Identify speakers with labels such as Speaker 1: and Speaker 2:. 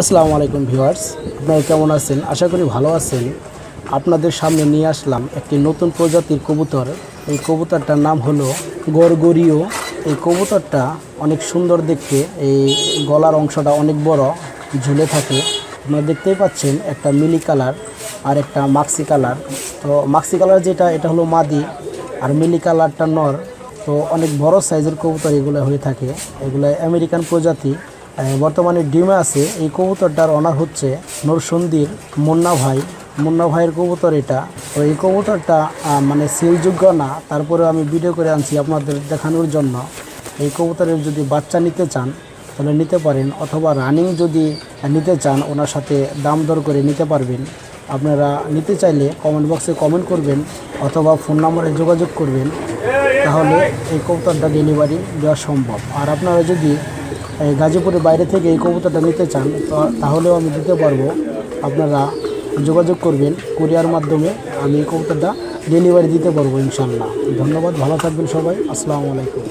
Speaker 1: আসসালামু আলাইকুম ভিউয়ার্স, আপনারা কেমন আছেন? আশা করি ভালো আছেন। আপনাদের সামনে নিয়ে আসলাম একটি নতুন প্রজাতির কবুতর। এই কবুতরটার নাম হলো গরগরিও। এই কবুতরটা অনেক সুন্দর দেখতে, এই গলার অংশটা অনেক বড়, ঝুলে থাকে। আপনারা দেখতেই পাচ্ছেন একটা মিলি কালার আর একটা মাক্সি কালার। তো মাক্সি কালার যেটা, এটা হলো মাদি আর মিলি কালারটা নর। তো অনেক বড় সাইজের কবুতর এগুলো হয়ে থাকে। এগুলো আমেরিকান প্রজাতি। বর্তমানে ডিমে আছে। এই কবুতরটার অনার হচ্ছে নরসন্দির মুন্না ভাই। মুন্না ভাইয়ের কবুতর এটা। তো এই কবুতরটা মানে সেলযোগ্য না তারপরে আমি ভিডিও করে আনছি আপনাদের দেখানোর জন্য। এই কবুতরের যদি বাচ্চা নিতে চান, তাহলে নিতে পারেন, অথবা রানিং যদি নিতে চান, ওনার সাথে দাম দর করে নিতে পারবেন। আপনারা নিতে চাইলে কমেন্ট বক্সে কমেন্ট করবেন, অথবা ফোন নম্বরে যোগাযোগ করবেন। তাহলে এই কবুতরটা ডেলিভারি দেওয়া সম্ভব। আর আপনারা যদি গাজীপুরের বাইরে থেকে এই কবুতরটা নিতে চান তাহলেও আমি দিতে পারব। আপনারা যোগাযোগ করবেন কুরিয়ার মাধ্যমে, আমি এই কবুতরটা ডেলিভারি দিতে পারব ইনশাল্লাহ ধন্যবাদ, ভালো থাকবেন সবাই। আসসালামু আলাইকুম।